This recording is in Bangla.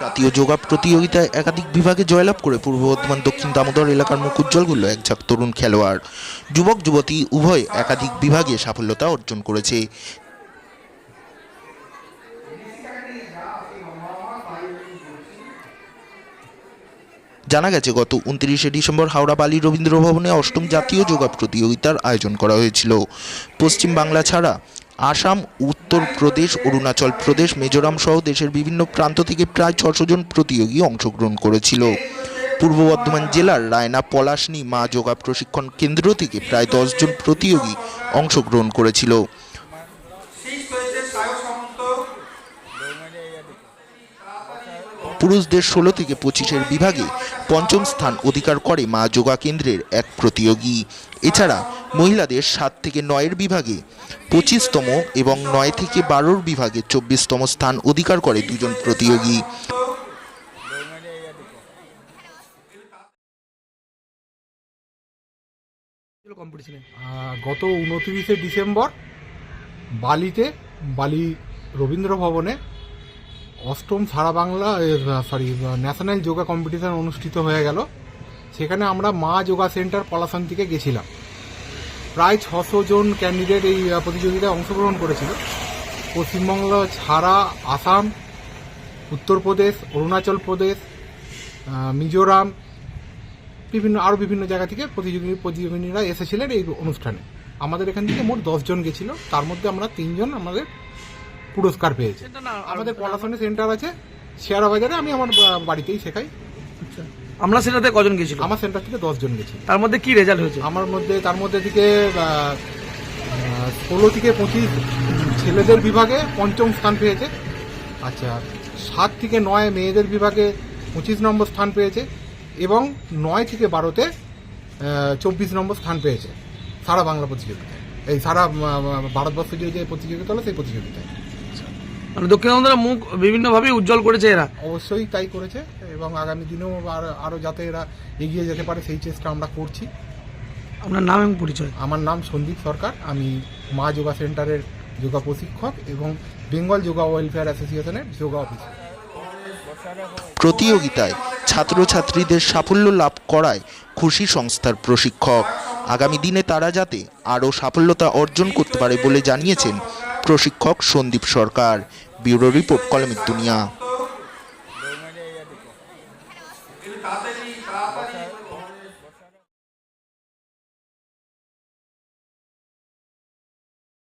জাতীয় যোগা প্রতিযোগিতায় একাধিক বিভাগে জয়লাভ করে পূর্ব বর্ধমান, দক্ষিণ দামোদর এলাকার মুখ উজ্জ্বল করল এক ঝাঁক তরুণ খেলোয়াড়। যুবক, যুবতী উভয় একাধিক বিভাগে সাফল্যতা অর্জন করেছে। জানা গেছে, গত উনত্রিশে ডিসেম্বর হাওড়া বালি রবীন্দ্র ভবনে অষ্টম জাতীয় যোগা প্রতিযোগিতার আয়োজন করা হয়েছিল। পশ্চিম বাংলা ছাড়া আসাম উত্তরপ্রদেশ অরুণাচল প্রদেশ, মিজোরাম সহ দেশের বিভিন্ন প্রান্ত থেকে প্রায় ছশো জন প্রতিযোগী অংশগ্রহণ করেছিল। পূর্ব বর্ধমান জেলার রায়না পলাশনি মা যোগা প্রশিক্ষণ কেন্দ্র থেকে প্রায় দশজন প্রতিযোগী অংশগ্রহণ করেছিল সিক্সথ হয়েছে সায়ক সামন্ত পুরুষদের ষোলো থেকে পঁচিশের বিভাগে পঞ্চম স্থান অধিকার করে মা যোগা কেন্দ্রের এক প্রতিযোগী। এছাড়া মহিলাদের সাত থেকে নয়ের বিভাগে পঁচিশতম এবং নয় থেকে বারোর বিভাগে চব্বিশতম স্থান অধিকার করে দুজন প্রতিযোগী। গত উনত্রিশে ডিসেম্বর বালিতে বালি রবীন্দ্র ভবনে অষ্টম সারা Bangla sorry national yoga competition অনুষ্ঠিত হয়ে গেল। সেখানে আমরা মা যোগা সেন্টার পলাশন থেকে গেছিলাম। প্রায় ছশো জন ক্যান্ডিডেট এই প্রতিযোগিতায় অংশগ্রহণ করেছিল। পশ্চিমবঙ্গ ছাড়া আসাম, উত্তরপ্রদেশ, অরুণাচল প্রদেশ মিজোরাম, বিভিন্ন আরও বিভিন্ন জায়গা থেকে প্রতিযোগী প্রতিযোগিনীরা এসেছিলেন এই অনুষ্ঠানে। আমাদের এখান থেকে মোট দশজন গেছিল। তার মধ্যে আমরা তিনজন আমাদের পুরস্কার পেয়েছি। আমাদের পড়াশোনা সেন্টার আছে শেয়ারা বাজারে আমি আমার বাড়িতেই শেখাই। আমরা সেটাতে কজন গেছিল আমার সেন্টার থেকে দশজন গেছি তার মধ্যে কি রেজাল্ট হয়েছে? আমার মধ্যে তার মধ্যে থেকে ষোলো থেকে পঁচিশ ছেলেদের বিভাগে পঞ্চম স্থান পেয়েছে। আচ্ছা সাত থেকে নয় মেয়েদের বিভাগে পঁচিশ নম্বর স্থান পেয়েছে এবং নয় থেকে বারোতে চব্বিশ নম্বর স্থান পেয়েছে সারা বাংলা প্রতিযোগিতায়। এই সারা ভারতবর্ষ যে প্রতিযোগিতা হলো সেই প্রতিযোগিতায়। মানে দক্ষিণ আমাদের মুখ বিভিন্নভাবে উজ্জ্বল করেছে এরা। অবশ্যই তাই করেছে এবং আগামী দিনেও আর- আরও যাতে এরা এগিয়ে যেতে পারে সেই চেষ্টা আমরা করছি। আপনার নাম এবং পরিচয়? আমার নাম সন্দীপ সরকার আমি মা যোগা সেন্টারের যোগা প্রশিক্ষক এবং বেঙ্গল যোগা ওয়েলফেয়ার অ্যাসোসিয়েশনের যোগা অফিসার। প্রতিযোগিতায় ছাত্রছাত্রীদের সাফল্য লাভ করায় খুশি সংস্থার প্রশিক্ষক। আগামী দিনে তারা যাতে আরও সাফল্যতা অর্জন করতে পারে বলে জানিয়েছেন প্রশিক্ষক সন্দীপ সরকার। ব্যুরো রিপোর্ট কলমিক দুনিয়া।